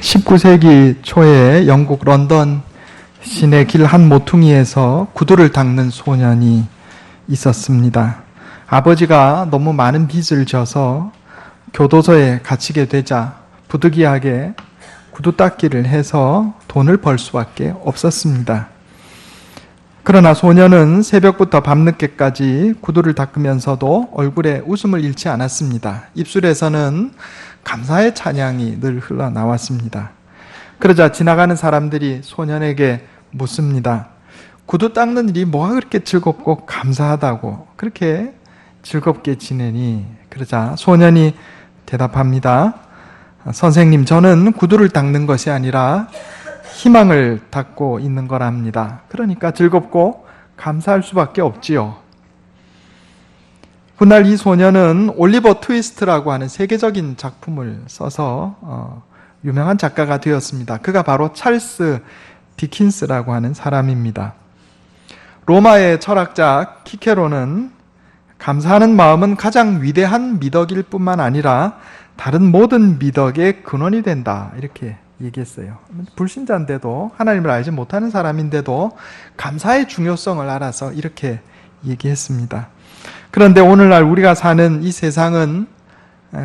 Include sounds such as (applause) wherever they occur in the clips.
19세기 초에 영국 런던 시내 길 한 모퉁이에서 구두를 닦는 소년이 있었습니다. 아버지가 너무 많은 빚을 져서 교도소에 갇히게 되자 부득이하게 구두 닦기를 해서 돈을 벌 수밖에 없었습니다. 그러나 소년은 새벽부터 밤늦게까지 구두를 닦으면서도 얼굴에 웃음을 잃지 않았습니다. 입술에서는 감사의 찬양이 늘 흘러나왔습니다. 그러자 지나가는 사람들이 소년에게 묻습니다. 구두 닦는 일이 뭐가 그렇게 즐겁고 감사하다고 그렇게 즐겁게 지내니? 그러자 소년이 대답합니다. 선생님, 저는 구두를 닦는 것이 아니라 희망을 닦고 있는 거랍니다. 그러니까 즐겁고 감사할 수밖에 없지요. 훗날 이 소녀는 올리버 트위스트라고 하는 세계적인 작품을 써서 어, 유명한 작가가 되었습니다. 그가 바로 찰스 디킨스라고 하는 사람입니다. 로마의 철학자 키케로는 감사하는 마음은 가장 위대한 미덕일 뿐만 아니라 다른 모든 미덕의 근원이 된다. 이렇게 얘기했어요. 불신자인데도 하나님을 알지 못하는 사람인데도 감사의 중요성을 알아서 이렇게 얘기했습니다. 그런데 오늘날 우리가 사는 이 세상은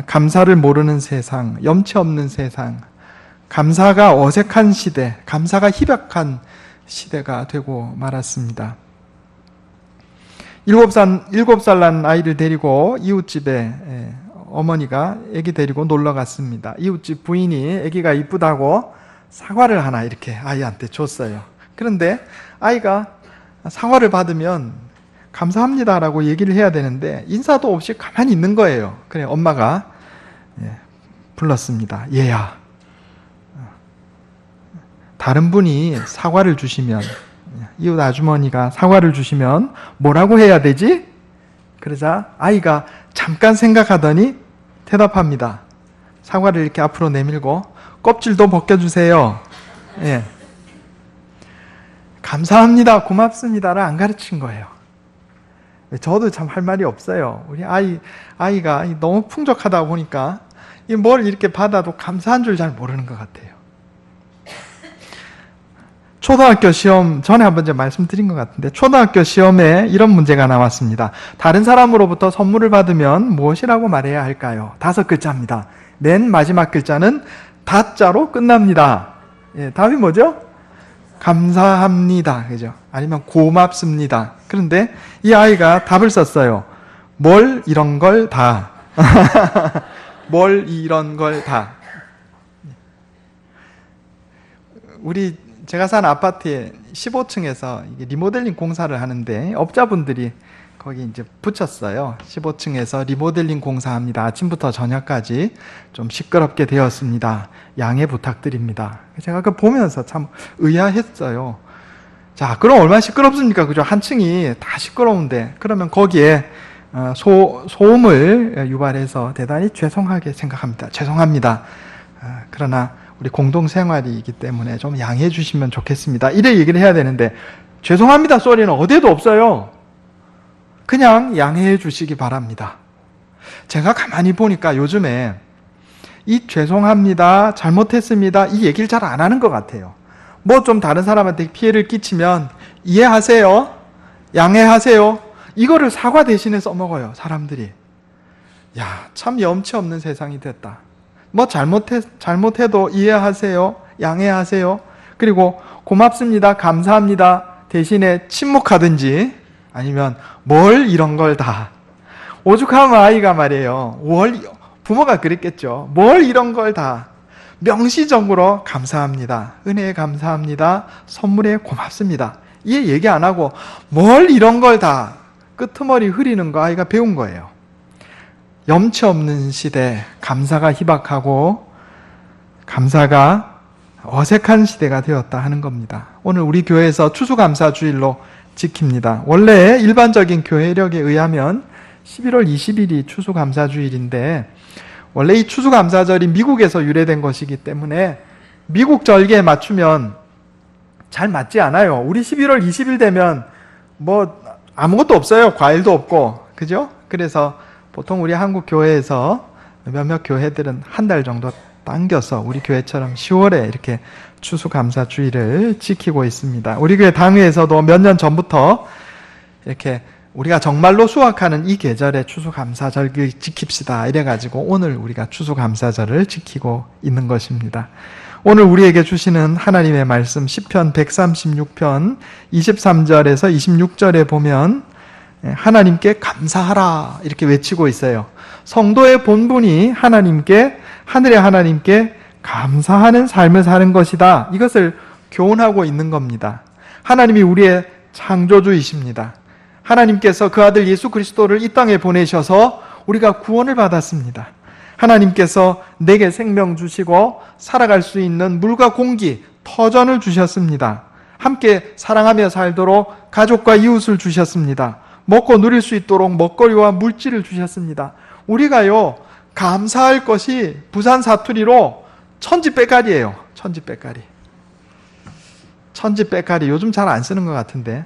감사를 모르는 세상, 염치 없는 세상, 감사가 어색한 시대, 감사가 희박한 시대가 되고 말았습니다. 일곱 살, 일곱 살 난 아이를 데리고 이웃집에 어머니가 아기 데리고 놀러 갔습니다. 이웃집 부인이 아기가 이쁘다고 사과를 하나 이렇게 아이한테 줬어요. 그런데 아이가 사과를 받으면 감사합니다라고 얘기를 해야 되는데 인사도 없이 가만히 있는 거예요. 그래 엄마가 예, 불렀습니다. 얘야. 다른 분이 사과를 주시면 이웃 아주머니가 사과를 주시면 뭐라고 해야 되지? 그러자 아이가 잠깐 생각하더니 대답합니다. 사과를 이렇게 앞으로 내밀고 껍질도 벗겨주세요. 예. 감사합니다. 고맙습니다를 안 가르친 거예요. 저도 참 할 말이 없어요. 우리 아이, 아이가 너무 풍족하다 보니까 뭘 이렇게 받아도 감사한 줄 잘 모르는 것 같아요. 초등학교 시험 전에 한번 말씀드린 것 같은데 초등학교 시험에 이런 문제가 나왔습니다. 다른 사람으로부터 선물을 받으면 무엇이라고 말해야 할까요? 다섯 글자입니다. 맨 마지막 글자는 다자로 끝납니다. 예, 답이 뭐죠? 감사합니다. 그죠? 아니면 고맙습니다. 그런데 이 아이가 답을 썼어요. 뭘 이런 걸 다. (laughs) 뭘 이런 걸 다. 우리 제가 사는 아파트에 15층에서 리모델링 공사를 하는데 업자분들이 거기 이제 붙였어요. 15층에서 리모델링 공사합니다. 아침부터 저녁까지 좀 시끄럽게 되었습니다. 양해 부탁드립니다. 제가 그 보면서 참 의아했어요. 자, 그럼 얼마나 시끄럽습니까? 그죠? 한 층이 다 시끄러운데, 그러면 거기에 어, 소, 소음을 유발해서 대단히 죄송하게 생각합니다. 죄송합니다. 어, 그러나 우리 공동 생활이기 때문에 좀 양해해 주시면 좋겠습니다. 이래 얘기를 해야 되는데 죄송합니다 소리는 어디에도 없어요. 그냥 양해해 주시기 바랍니다. 제가 가만히 보니까 요즘에 이 죄송합니다, 잘못했습니다 이 얘기를 잘 안 하는 것 같아요. 뭐 좀 다른 사람한테 피해를 끼치면 이해하세요, 양해하세요 이거를 사과 대신에 써먹어요 사람들이. 야, 참 염치 없는 세상이 됐다. 뭐 잘못해, 잘못해도 이해하세요. 양해하세요. 그리고 고맙습니다. 감사합니다. 대신에 침묵하든지 아니면 뭘 이런 걸 다. 오죽하면 아이가 말이에요. 뭘, 부모가 그랬겠죠. 뭘 이런 걸 다. 명시적으로 감사합니다. 은혜에 감사합니다. 선물에 고맙습니다. 이 얘기 안 하고 뭘 이런 걸 다. 끄트머리 흐리는 거 아이가 배운 거예요. 염치 없는 시대, 감사가 희박하고 감사가 어색한 시대가 되었다 하는 겁니다. 오늘 우리 교회에서 추수감사 주일로 지킵니다. 원래 일반적인 교회력에 의하면 11월 20일이 추수감사 주일인데 원래 이 추수감사절이 미국에서 유래된 것이기 때문에 미국 절기에 맞추면 잘 맞지 않아요. 우리 11월 20일 되면 뭐 아무것도 없어요. 과일도 없고. 그죠? 그래서 보통 우리 한국 교회에서 몇몇 교회들은 한 달 정도 당겨서 우리 교회처럼 10월에 이렇게 추수감사 주의를 지키고 있습니다. 우리 교회 당회에서도 몇 년 전부터 이렇게 우리가 정말로 수확하는 이 계절에 추수감사절 지킵시다 이래가지고 오늘 우리가 추수감사절을 지키고 있는 것입니다. 오늘 우리에게 주시는 하나님의 말씀 10편 136편 23절에서 26절에 보면 예, 하나님께 감사하라 이렇게 외치고 있어요. 성도의 본분이 하나님께 하늘의 하나님께 감사하는 삶을 사는 것이다. 이것을 교훈하고 있는 겁니다. 하나님이 우리의 창조주이십니다. 하나님께서 그 아들 예수 그리스도를 이 땅에 보내셔서 우리가 구원을 받았습니다. 하나님께서 내게 생명 주시고 살아갈 수 있는 물과 공기, 터전을 주셨습니다. 함께 사랑하며 살도록 가족과 이웃을 주셨습니다. 먹고 누릴 수 있도록 먹거리와 물질을 주셨습니다. 우리가요, 감사할 것이 부산 사투리로 천지빼까리예요. 천지빼까리. 천지빼까리. 요즘 잘 안 쓰는 것 같은데.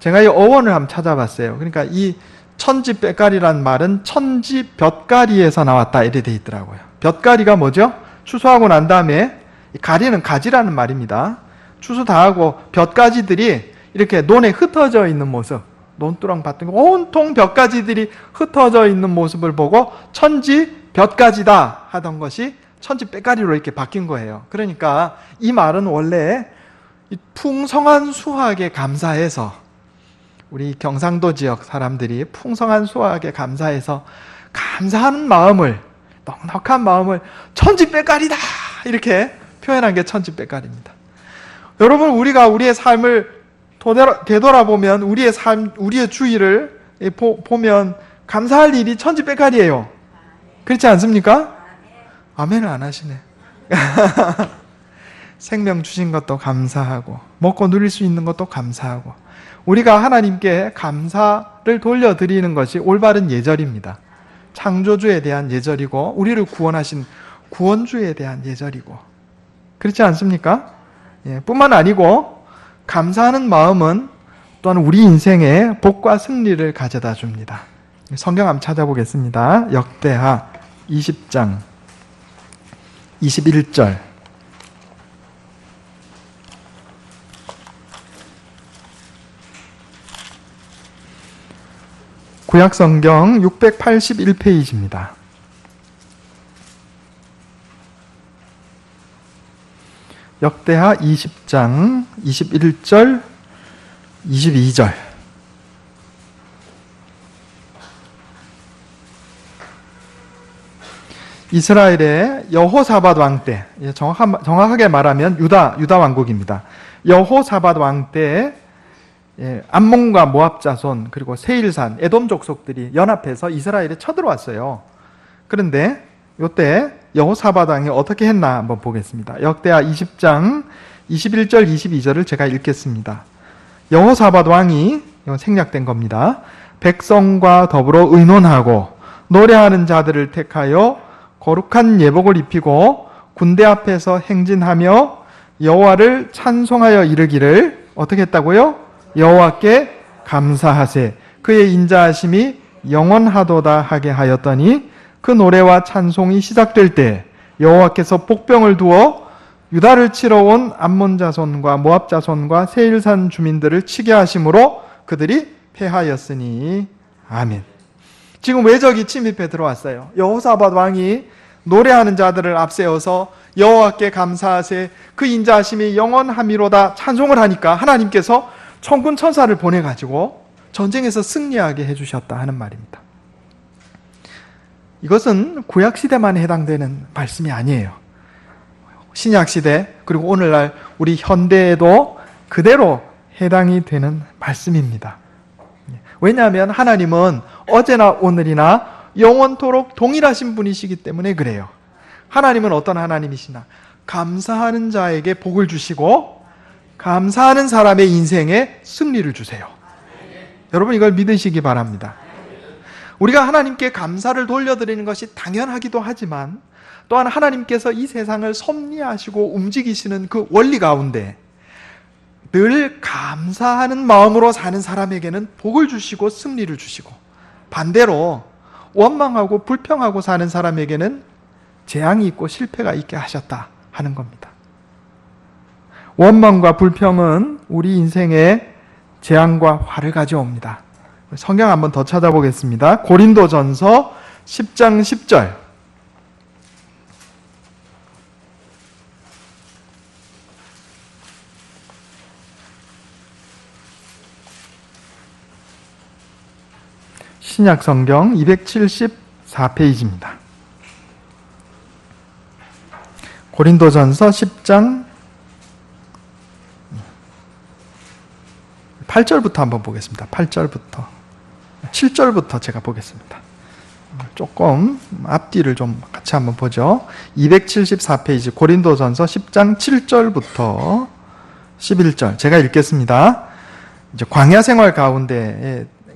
제가 이 어원을 한번 찾아봤어요. 그러니까 이 천지빼까리란 말은 천지 볕가리에서 나왔다 이래 돼 있더라고요. 볕가리가 뭐죠? 추수하고 난 다음에 가리는 가지라는 말입니다. 추수 다 하고 볕가지들이 이렇게 논에 흩어져 있는 모습, 논두렁 밭등 온통 볕가지들이 흩어져 있는 모습을 보고 천지 볕가지다 하던 것이 천지 빼가리로 이렇게 바뀐 거예요. 그러니까 이 말은 원래 풍성한 수확에 감사해서 우리 경상도 지역 사람들이 풍성한 수확에 감사해서 감사하는 마음을 넉넉한 마음을 천지 빼가리다 이렇게 표현한 게 천지 빼가리입니다. 여러분 우리가 우리의 삶을 되돌아보면 우리의 삶, 우리의 주의를 보면 감사할 일이 천지 빼가리예요. 그렇지 않습니까? 아멘을 안 하시네. (laughs) 생명 주신 것도 감사하고 먹고 누릴 수 있는 것도 감사하고 우리가 하나님께 감사를 돌려드리는 것이 올바른 예절입니다. 창조주에 대한 예절이고 우리를 구원하신 구원주에 대한 예절이고 그렇지 않습니까? 예, 뿐만 아니고 감사하는 마음은 또한 우리 인생에 복과 승리를 가져다 줍니다. 성경 한번 찾아보겠습니다. 역대하 20장 21절 구약 성경 681페이지입니다. 역대하 20장 21절 22절 이스라엘의 여호사밧 왕 때, 예, 정확하게 말하면 유다 유다 왕국입니다. 여호사밧 왕때 암몬과 모압 자손 그리고 세일산 에돔 족속들이 연합해서 이스라엘에 쳐들어왔어요. 그런데 이때 여호사밧 왕이 어떻게 했나 한번 보겠습니다. 역대하 20장 21절 22절을 제가 읽겠습니다. 여호사밧 왕이 생략된 겁니다. 백성과 더불어 의논하고 노래하는 자들을 택하여 거룩한 예복을 입히고 군대 앞에서 행진하며 여호와를 찬송하여 이르기를 어떻게 했다고요? 여호와께 감사하세 그의 인자하심이 영원하도다 하게 하였더니 그 노래와 찬송이 시작될 때 여호와께서 복병을 두어 유다를 치러 온 암몬 자손과 모압 자손과 세일산 주민들을 치게 하심으로 그들이 패하였으니 아멘. 지금 외적이 침입해 들어왔어요. 여호사밧 왕이 노래하는 자들을 앞세워서 여호와께 감사하세 그 인자하심이 영원함이로다 찬송을 하니까 하나님께서 천군 천사를 보내 가지고 전쟁에서 승리하게 해 주셨다 하는 말입니다. 이것은 구약 시대만 해당되는 말씀이 아니에요. 신약 시대 그리고 오늘날 우리 현대에도 그대로 해당이 되는 말씀입니다. 왜냐하면 하나님은 어제나 오늘이나 영원토록 동일하신 분이시기 때문에 그래요. 하나님은 어떤 하나님이시나? 감사하는 자에게 복을 주시고 감사하는 사람의 인생에 승리를 주세요. 여러분 이걸 믿으시기 바랍니다. 우리가 하나님께 감사를 돌려드리는 것이 당연하기도 하지만 또한 하나님께서 이 세상을 섭리하시고 움직이시는 그 원리 가운데 늘 감사하는 마음으로 사는 사람에게는 복을 주시고 승리를 주시고 반대로 원망하고 불평하고 사는 사람에게는 재앙이 있고 실패가 있게 하셨다 하는 겁니다. 원망과 불평은 우리 인생에 재앙과 화를 가져옵니다. 성경 한번 더 찾아보겠습니다. 고린도전서 10장 10절. 신약 성경 274페이지입니다. 고린도전서 10장 8절부터 한번 보겠습니다. 8절부터 7절부터 제가 보겠습니다. 조금 앞뒤를 좀 같이 한번 보죠. 274페이지 고린도전서 10장 7절부터 11절 제가 읽겠습니다. 이제 광야 생활 가운데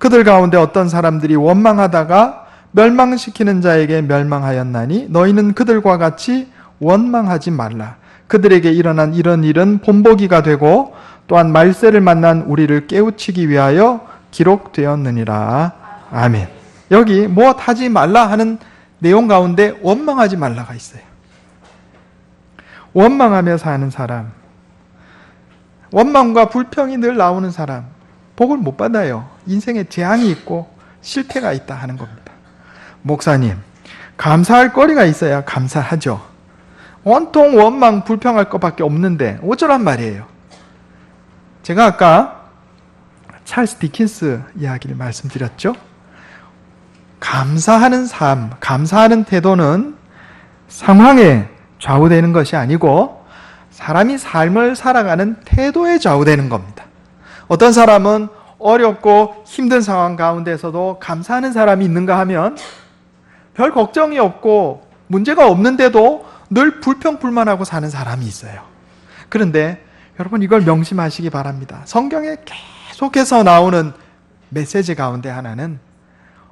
그들 가운데 어떤 사람들이 원망하다가 멸망시키는 자에게 멸망하였나니 너희는 그들과 같이 원망하지 말라. 그들에게 일어난 이런 일은 본보기가 되고 또한 말세를 만난 우리를 깨우치기 위하여 기록되었느니라. 아멘. 여기 무엇 하지 말라 하는 내용 가운데 원망하지 말라가 있어요. 원망하며 사는 사람, 원망과 불평이 늘 나오는 사람, 복을 못 받아요. 인생에 재앙이 있고 실패가 있다 하는 겁니다. 목사님, 감사할 거리가 있어야 감사하죠. 온통 원망, 불평할 것밖에 없는데 어쩌란 말이에요. 제가 아까 찰스 디킨스 이야기를 말씀드렸죠. 감사하는 삶, 감사하는 태도는 상황에 좌우되는 것이 아니고 사람이 삶을 살아가는 태도에 좌우되는 겁니다. 어떤 사람은 어렵고 힘든 상황 가운데서도 감사하는 사람이 있는가 하면 별 걱정이 없고 문제가 없는데도 늘 불평불만하고 사는 사람이 있어요. 그런데 여러분 이걸 명심하시기 바랍니다. 성경에 계속해서 나오는 메시지 가운데 하나는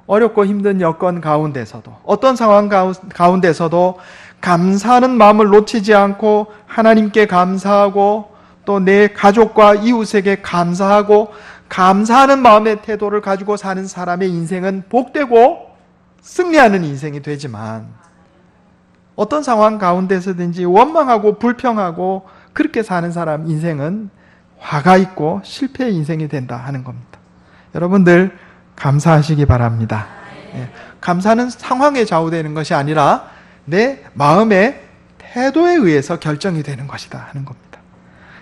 어렵고 힘든 여건 가운데서도 어떤 상황 가운데서도 감사하는 마음을 놓치지 않고 하나님께 감사하고 또 내 가족과 이웃에게 감사하고 감사하는 마음의 태도를 가지고 사는 사람의 인생은 복되고 승리하는 인생이 되지만 어떤 상황 가운데서든지 원망하고 불평하고 그렇게 사는 사람 인생은 화가 있고 실패의 인생이 된다 하는 겁니다. 여러분들 감사하시기 바랍니다. 예, 감사는 상황에 좌우되는 것이 아니라 내 마음의 태도에 의해서 결정이 되는 것이다 하는 겁니다.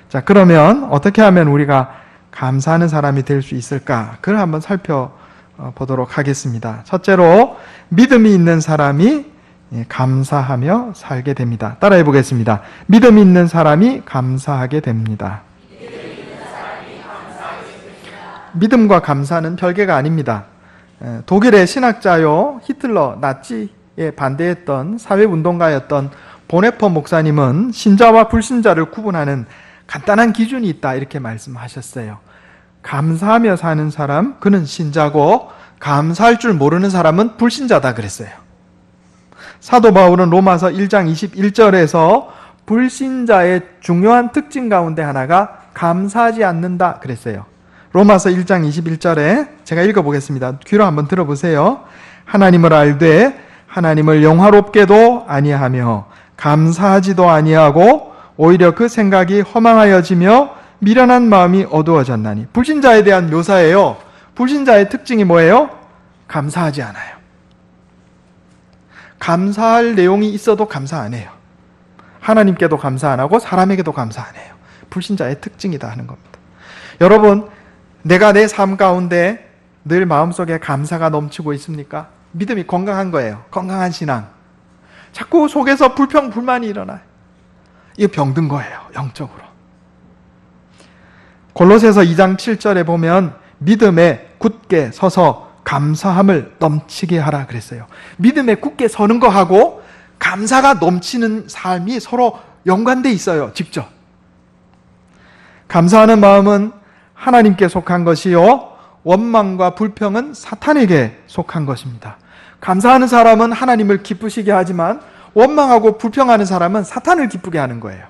자, 그러면 어떻게 하면 우리가 감사하는 사람이 될 수 있을까? 그걸 한번 살펴보도록 하겠습니다. 첫째로 믿음이 있는 사람이 예, 감사하며 살게 됩니다. 따라해 보겠습니다. 믿음 있는 사람이 감사하게 됩니다. 믿음과 감사는 별개가 아닙니다. 예, 독일의 신학자요 히틀러 나치에 반대했던 사회운동가였던 보네퍼 목사님은 신자와 불신자를 구분하는 간단한 기준이 있다 이렇게 말씀하셨어요. 감사하며 사는 사람 그는 신자고 감사할 줄 모르는 사람은 불신자다 그랬어요. 사도 바울은 로마서 1장 21절에서 불신자의 중요한 특징 가운데 하나가 감사하지 않는다 그랬어요. 로마서 1장 21절에 제가 읽어보겠습니다. 귀로 한번 들어보세요. 하나님을 알되 하나님을 영화롭게도 아니하며 감사하지도 아니하고 오히려 그 생각이 허망하여지며 미련한 마음이 어두워졌나니 불신자에 대한 묘사예요. 불신자의 특징이 뭐예요? 감사하지 않아요. 감사할 내용이 있어도 감사 안 해요. 하나님께도 감사 안 하고 사람에게도 감사 안 해요. 불신자의 특징이다 하는 겁니다. 여러분, 내가 내 삶 가운데 늘 마음속에 감사가 넘치고 있습니까? 믿음이 건강한 거예요. 건강한 신앙. 자꾸 속에서 불평, 불만이 일어나요. 이거 병든 거예요. 영적으로. 골로새서 2장 7절에 보면 믿음에 굳게 서서 감사함을 넘치게 하라 그랬어요. 믿음에 굳게 서는 거하고 감사가 넘치는 삶이 서로 연관돼 있어요. 직접. 감사하는 마음은 하나님께 속한 것이요. 원망과 불평은 사탄에게 속한 것입니다. 감사하는 사람은 하나님을 기쁘시게 하지만 원망하고 불평하는 사람은 사탄을 기쁘게 하는 거예요.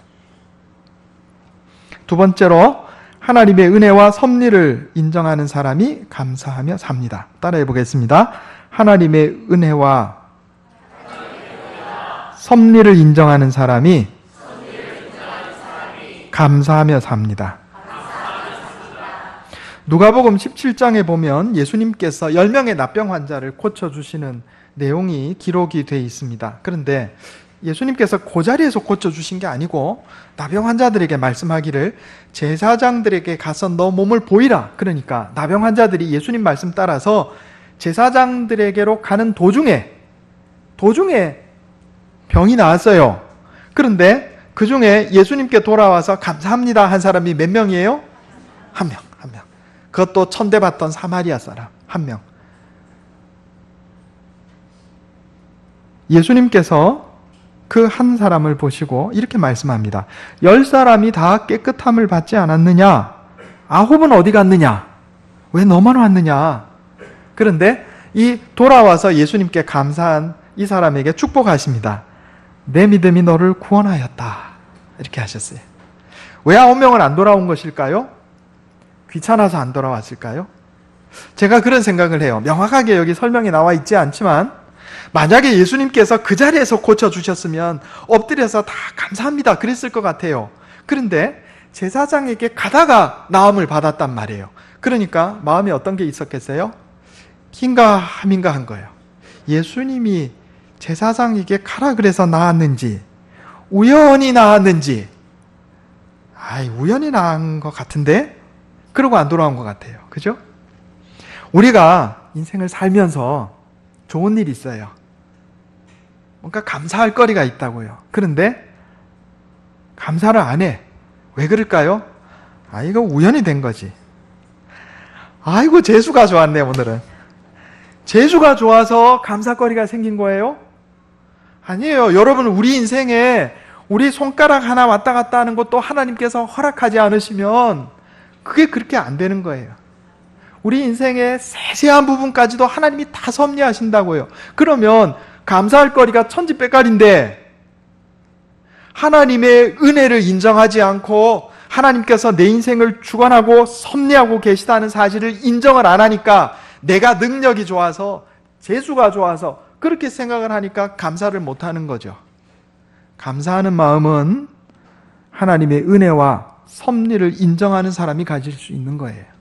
두 번째로 하나님의 은혜와 섭리를 인정하는 사람이 감사하며 삽니다. 따라해 보겠습니다. 하나님의 은혜와 섭리를 인정하는 사람이 감사하며 삽니다. 누가복음 17장에 보면 예수님께서 10명의 납병 환자를 고쳐 주시는 내용이 기록이 되어 있습니다. 그런데 예수님께서 그 자리에서 고쳐 주신 게 아니고 나병 환자들에게 말씀하기를 제사장들에게 가서 너 몸을 보이라. 그러니까 나병 환자들이 예수님 말씀 따라서 제사장들에게로 가는 도중에 도중에 병이 나왔어요. 그런데 그 중에 예수님께 돌아와서 감사합니다 한 사람이 몇 명이에요? 한 명, 한 명. 그것도 천대받던 사마리아 사람 한 명. 예수님께서 그 한 사람을 보시고 이렇게 말씀합니다. 열 사람이 다 깨끗함을 받지 않았느냐? 아홉은 어디 갔느냐? 왜 너만 왔느냐? 그런데 이 돌아와서 예수님께 감사한 이 사람에게 축복하십니다. 내 믿음이 너를 구원하였다. 이렇게 하셨어요. 왜 아홉 명은 안 돌아온 것일까요? 귀찮아서 안 돌아왔을까요? 제가 그런 생각을 해요. 명확하게 여기 설명이 나와 있지 않지만, 만약에 예수님께서 그 자리에서 고쳐주셨으면 엎드려서 다 감사합니다. 그랬을 것 같아요. 그런데 제사장에게 가다가 나음을 받았단 말이에요. 그러니까 마음에 어떤 게 있었겠어요? 긴가 함인가 한 거예요. 예수님이 제사장에게 가라 그래서 나았는지, 우연히 나았는지, 아이, 우연히 나은 것 같은데? 그러고 안 돌아온 것 같아요. 그죠? 우리가 인생을 살면서 좋은 일이 있어요. 뭔가 감사할 거리가 있다고요. 그런데 감사를 안 해. 왜 그럴까요? 아, 이거 우연히 된 거지. 아이고, 재수가 좋았네, 오늘은. 재수가 좋아서 감사거리가 생긴 거예요? 아니에요. 여러분, 우리 인생에 우리 손가락 하나 왔다 갔다 하는 것도 하나님께서 허락하지 않으시면 그게 그렇게 안 되는 거예요. 우리 인생의 세세한 부분까지도 하나님이 다 섭리하신다고요. 그러면 감사할 거리가 천지백갈인데 하나님의 은혜를 인정하지 않고 하나님께서 내 인생을 주관하고 섭리하고 계시다는 사실을 인정을 안 하니까 내가 능력이 좋아서 재수가 좋아서 그렇게 생각을 하니까 감사를 못 하는 거죠. 감사하는 마음은 하나님의 은혜와 섭리를 인정하는 사람이 가질 수 있는 거예요.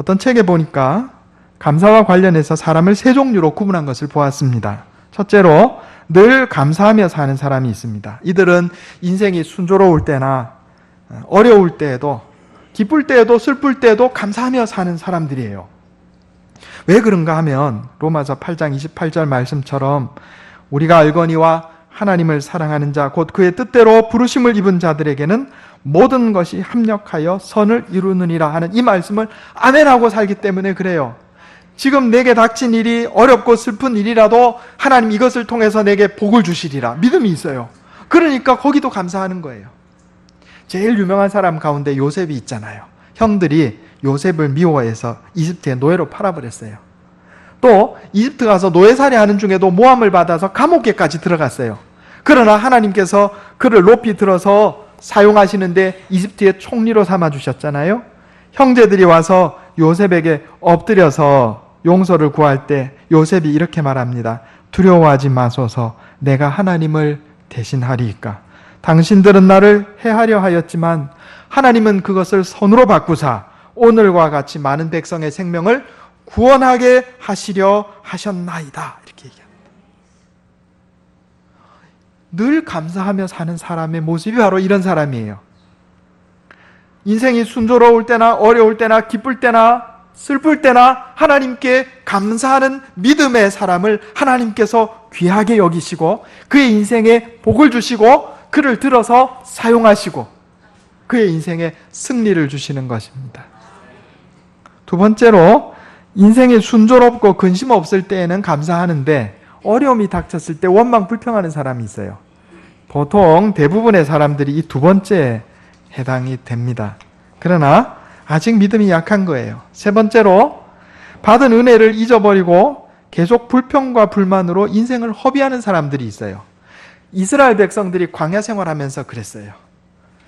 어떤 책에 보니까 감사와 관련해서 사람을 세 종류로 구분한 것을 보았습니다. 첫째로 늘 감사하며 사는 사람이 있습니다. 이들은 인생이 순조로울 때나 어려울 때에도 기쁠 때에도 슬플 때에도 감사하며 사는 사람들이에요. 왜 그런가 하면 로마서 8장 28절 말씀처럼 우리가 알거니와 하나님을 사랑하는 자 곧 그의 뜻대로 부르심을 입은 자들에게는 모든 것이 합력하여 선을 이루느니라 하는 이 말씀을 아멘하고 살기 때문에 그래요. 지금 내게 닥친 일이 어렵고 슬픈 일이라도 하나님 이것을 통해서 내게 복을 주시리라 믿음이 있어요. 그러니까 거기도 감사하는 거예요. 제일 유명한 사람 가운데 요셉이 있잖아요. 형들이 요셉을 미워해서 이집트에 노예로 팔아버렸어요. 또 이집트 가서 노예살이 하는 중에도 모함을 받아서 감옥에까지 들어갔어요. 그러나 하나님께서 그를 높이 들어서 사용하시는데 이집트의 총리로 삼아 주셨잖아요. 형제들이 와서 요셉에게 엎드려서 용서를 구할 때 요셉이 이렇게 말합니다. 두려워하지 마소서 내가 하나님을 대신하리이까. 당신들은 나를 해하려 하였지만 하나님은 그것을 선으로 바꾸사 오늘과 같이 많은 백성의 생명을 구원하게 하시려 하셨나이다. 늘 감사하며 사는 사람의 모습이 바로 이런 사람이에요. 인생이 순조로울 때나 어려울 때나 기쁠 때나 슬플 때나 하나님께 감사하는 믿음의 사람을 하나님께서 귀하게 여기시고 그의 인생에 복을 주시고 그를 들어서 사용하시고 그의 인생에 승리를 주시는 것입니다. 두 번째로 인생이 순조롭고 근심 없을 때에는 감사하는데 어려움이 닥쳤을 때 원망 불평하는 사람이 있어요. 보통 대부분의 사람들이 이 두 번째에 해당이 됩니다. 그러나 아직 믿음이 약한 거예요. 세 번째로 받은 은혜를 잊어버리고 계속 불평과 불만으로 인생을 허비하는 사람들이 있어요. 이스라엘 백성들이 광야 생활하면서 그랬어요.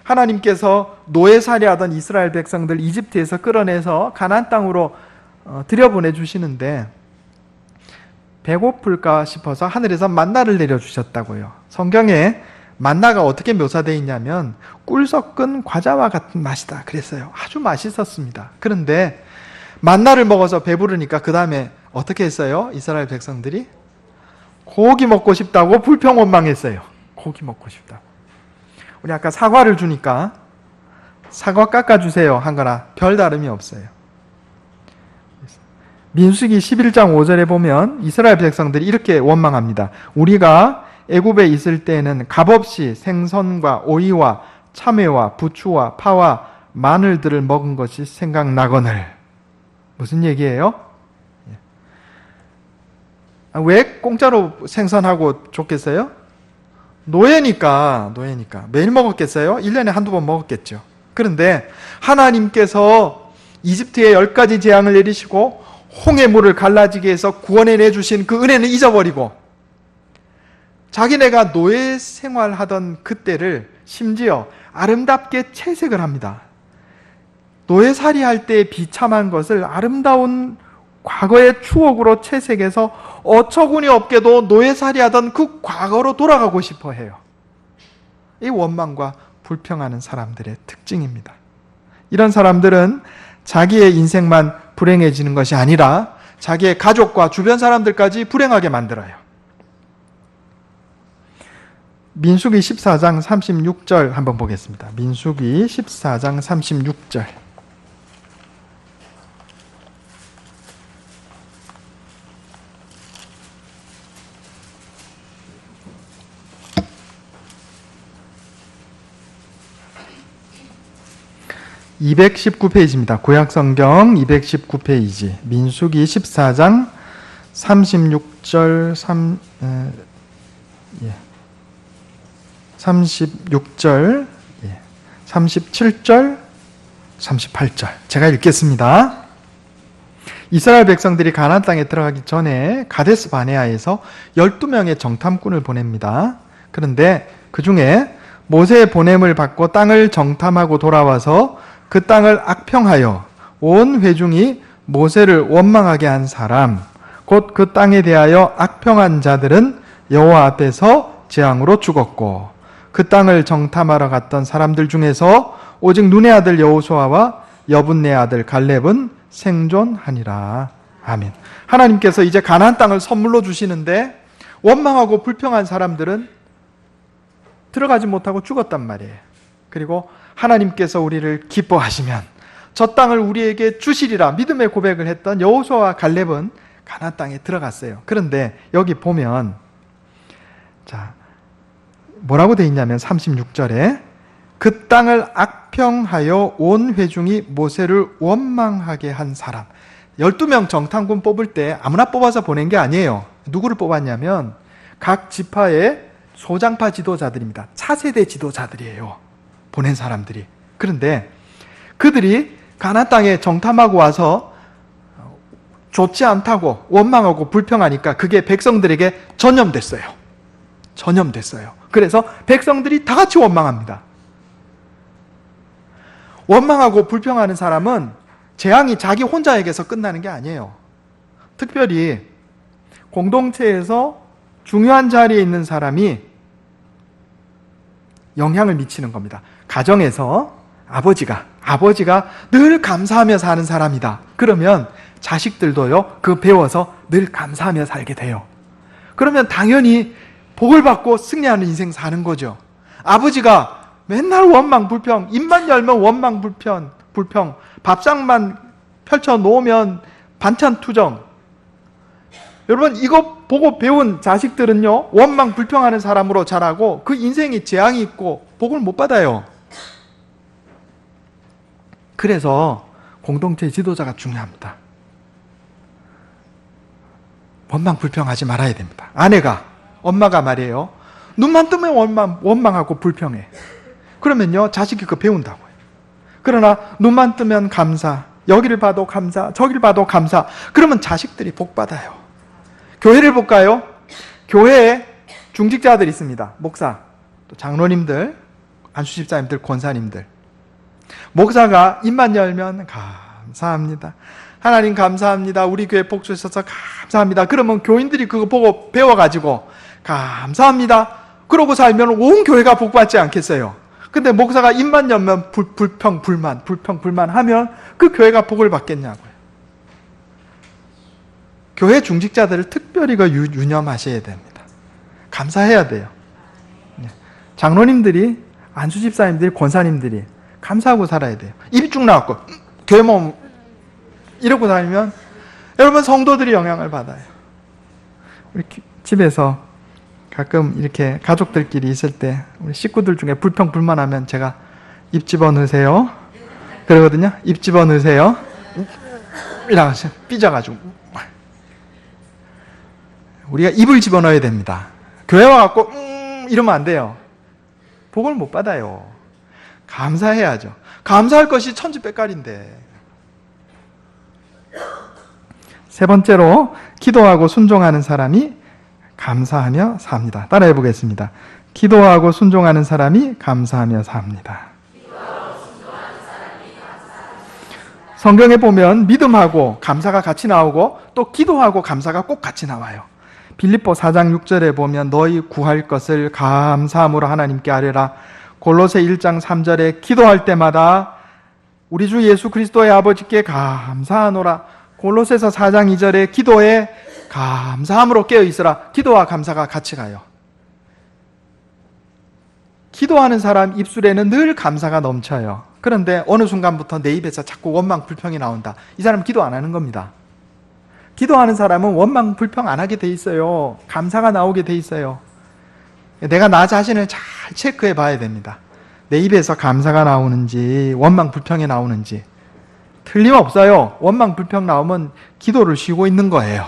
하나님께서 노예살이 하던 이스라엘 백성들 이집트에서 끌어내서 가나안 땅으로 어, 들여보내 주시는데 배고플까 싶어서 하늘에서 만나를 내려 주셨다고요. 성경에 만나가 어떻게 묘사되어 있냐면 꿀 섞은 과자와 같은 맛이다 그랬어요. 아주 맛있었습니다. 그런데 만나를 먹어서 배부르니까 그 다음에 어떻게 했어요? 이스라엘 백성들이 고기 먹고 싶다고 불평 원망했어요. 고기 먹고 싶다. 우리 아까 사과를 주니까 사과 깎아주세요 한 거나 별 다름이 없어요. 민수기 11장 5절에 보면 이스라엘 백성들이 이렇게 원망합니다. 우리가 애굽에 있을 때에는 값없이 생선과 오이와 참외와 부추와 파와 마늘들을 먹은 것이 생각나거늘 무슨 얘기예요? 아, 왜 공짜로 생선하고 줬겠어요? 노예니까, 노예니까. 매일 먹었겠어요? 1년에 한두 번 먹었겠죠. 그런데 하나님께서 이집트에 열 가지 재앙을 내리시고 홍해 물을 갈라지게 해서 구원해 내주신 그 은혜는 잊어버리고 자기네가 노예 생활하던 그때를 심지어 아름답게 채색을 합니다. 노예살이 할때 비참한 것을 아름다운 과거의 추억으로 채색해서 어처구니 없게도 노예살이 하던 그 과거로 돌아가고 싶어 해요. 이 원망과 불평하는 사람들의 특징입니다. 이런 사람들은 자기의 인생만 불행해지는 것이 아니라 자기의 가족과 주변 사람들까지 불행하게 만들어요. 민수기 14장 36절 한번 보겠습니다. 민수기 14장 36절. (219페이지입니다) 구약성경 (219페이지) 민수기 (14장) (36절) 3, 에, 예. 36절, 37절, 38절. 제가 읽겠습니다. 이스라엘 백성들이 가나안 땅에 들어가기 전에 가데스 바네아에서 12명의 정탐꾼을 보냅니다. 그런데 그 중에 모세의 보냄을 받고 땅을 정탐하고 돌아와서 그 땅을 악평하여 온 회중이 모세를 원망하게 한 사람, 곧 그 땅에 대하여 악평한 자들은 여호와 앞에서 재앙으로 죽었고 그 땅을 정탐하러 갔던 사람들 중에서 오직 눈의 아들 여호수아와 여분네 아들 갈렙은 생존하니라. 아멘. 하나님께서 이제 가나안 땅을 선물로 주시는데 원망하고 불평한 사람들은 들어가지 못하고 죽었단 말이에요. 그리고 하나님께서 우리를 기뻐하시면 저 땅을 우리에게 주시리라 믿음의 고백을 했던 여호수아와 갈렙은 가나안 땅에 들어갔어요. 그런데 여기 보면 자 뭐라고 돼 있냐면 36절에 그 땅을 악평하여 온 회중이 모세를 원망하게 한 사람. 12명 정탐군 뽑을 때 아무나 뽑아서 보낸 게 아니에요. 누구를 뽑았냐면 각 지파의 소장파 지도자들입니다. 차세대 지도자들이에요. 보낸 사람들이. 그런데 그들이 가나 땅에 정탐하고 와서 좋지 않다고 원망하고 불평하니까 그게 백성들에게 전염됐어요. 전염됐어요. 그래서 백성들이 다 같이 원망합니다. 원망하고 불평하는 사람은 재앙이 자기 혼자에게서 끝나는 게 아니에요. 특별히 공동체에서 중요한 자리에 있는 사람이 영향을 미치는 겁니다. 가정에서 아버지가 아버지가 늘 감사하며 사는 사람이다. 그러면 자식들도요. 그 배워서 늘 감사하며 살게 돼요. 그러면 당연히 복을 받고 승리하는 인생 사는 거죠. 아버지가 맨날 원망 불평, 입만 열면 원망 불평, 불평, 밥상만 펼쳐 놓으면 반찬 투정. 여러분 이거 보고 배운 자식들은요 원망 불평하는 사람으로 자라고 그 인생이 재앙이 있고 복을 못 받아요. 그래서 공동체 지도자가 중요합니다. 원망 불평하지 말아야 됩니다. 아내가 엄마가 말이에요. 눈만 뜨면 원망 원망하고 불평해. 그러면요 자식이 그 배운다고요. 그러나 눈만 뜨면 감사, 여기를 봐도 감사, 저기를 봐도 감사. 그러면 자식들이 복 받아요. 교회를 볼까요? 교회에 중직자들 있습니다. 목사, 또 장로님들, 안수집사님들, 권사님들. 목사가 입만 열면 감사합니다. 하나님 감사합니다. 우리 교회 복 주셔서 감사합니다. 그러면 교인들이 그거 보고 배워가지고 감사합니다. 그러고 살면 온 교회가 복 받지 않겠어요? 근데 목사가 입만 열면 불, 불평, 불만, 불평, 불만 하면 그 교회가 복을 받겠냐고요. 교회 중직자들을 특별히 그 유- 유념하셔야 됩니다. 감사해야 돼요. 네. 장로님들이, 안수집사님들이, 권사님들이 감사하고 살아야 돼요. 입이 쭉 나왔고, 음, 교회 몸, 이러고 다니면 여러분 성도들이 영향을 받아요. 우리 기- 집에서 가끔 이렇게 가족들끼리 있을 때 우리 식구들 중에 불평 불만하면 제가 입 집어 넣으세요. 그러거든요. 입 집어 넣으세요. 이러고 삐져가지고 우리가 입을 집어 넣어야 됩니다. 교회 와갖고 음 이러면 안 돼요. 복을 못 받아요. 감사해야죠. 감사할 것이 천지백갈인데. 세 번째로 기도하고 순종하는 사람이 감사하며 삽니다. 따라해 보겠습니다. 기도하고 순종하는 사람이 감사하며 삽니다. 성경에 보면 믿음하고 감사가 같이 나오고 또 기도하고 감사가 꼭 같이 나와요. 빌립보 4장 6절에 보면 너희 구할 것을 감사함으로 하나님께 아뢰라. 골로새 1장 3절에 기도할 때마다 우리 주 예수 그리스도의 아버지께 감사하노라. 골로새서 4장 2절에 기도에 감사함으로 깨어 있으라. 기도와 감사가 같이 가요. 기도하는 사람 입술에는 늘 감사가 넘쳐요. 그런데 어느 순간부터 내 입에서 자꾸 원망 불평이 나온다. 이 사람 기도 안 하는 겁니다. 기도하는 사람은 원망 불평 안 하게 돼 있어요. 감사가 나오게 돼 있어요. 내가 나 자신을 잘 체크해 봐야 됩니다. 내 입에서 감사가 나오는지 원망 불평이 나오는지 틀림없어요. 원망 불평 나오면 기도를 쉬고 있는 거예요.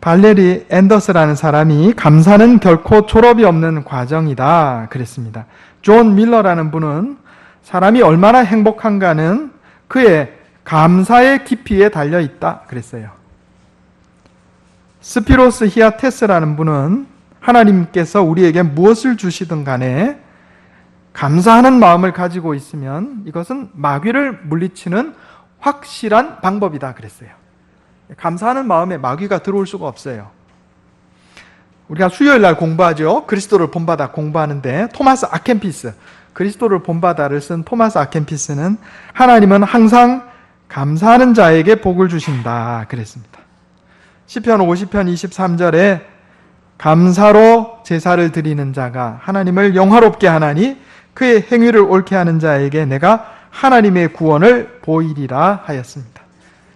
발레리 앤더스라는 사람이 감사는 결코 졸업이 없는 과정이다 그랬습니다. 존 밀러라는 분은 사람이 얼마나 행복한가는 그의 감사의 깊이에 달려 있다 그랬어요. 스피로스 히아테스라는 분은 하나님께서 우리에게 무엇을 주시든 간에 감사하는 마음을 가지고 있으면 이것은 마귀를 물리치는 확실한 방법이다 그랬어요. 감사하는 마음에 마귀가 들어올 수가 없어요. 우리가 수요일 날 공부하죠. 그리스도를 본받아 공부하는데 토마스 아켄피스 그리스도를 본받아를 쓴 토마스 아켄피스는 하나님은 항상 감사하는 자에게 복을 주신다 그랬습니다. 시편 50편 23절에 감사로 제사를 드리는 자가 하나님을 영화롭게 하나니 그의 행위를 옳게 하는 자에게 내가 하나님의 구원을 보이리라 하였습니다.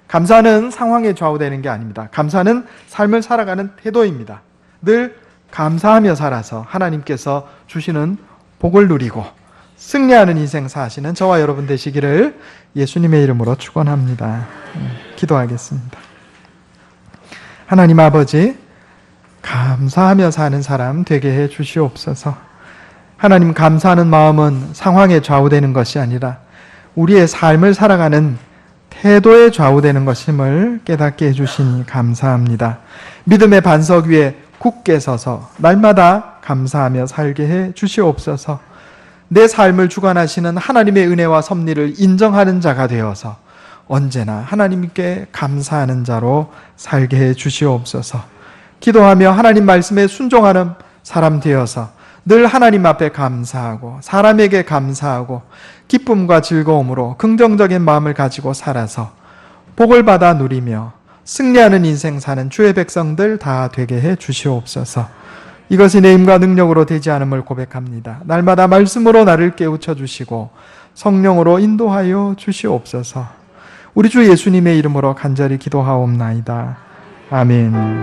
감사는 상황에 좌우되는 게 아닙니다. 감사는 삶을 살아가는 태도입니다. 늘 감사하며 살아서 하나님께서 주시는 복을 누리고 승리하는 인생 사시는 저와 여러분 되시기를 예수님의 이름으로 축원합니다. 음, 기도하겠습니다. 하나님 아버지 감사하며 사는 사람 되게 해 주시옵소서. 하나님 감사하는 마음은 상황에 좌우되는 것이 아니라 우리의 삶을 살아가는 태도에 좌우되는 것임을 깨닫게 해주시니 감사합니다. 믿음의 반석 위에 굳게 서서 날마다 감사하며 살게 해 주시옵소서. 내 삶을 주관하시는 하나님의 은혜와 섭리를 인정하는 자가 되어서 언제나 하나님께 감사하는 자로 살게 해 주시옵소서. 기도하며 하나님 말씀에 순종하는 사람 되어서 늘 하나님 앞에 감사하고 사람에게 감사하고 기쁨과 즐거움으로 긍정적인 마음을 가지고 살아서 복을 받아 누리며 승리하는 인생 사는 주의 백성들 다 되게 해 주시옵소서. 이것이 내 힘과 능력으로 되지 않음을 고백합니다. 날마다 말씀으로 나를 깨우쳐 주시고 성령으로 인도하여 주시옵소서. 우리 주 예수님의 이름으로 간절히 기도하옵나이다. 아멘.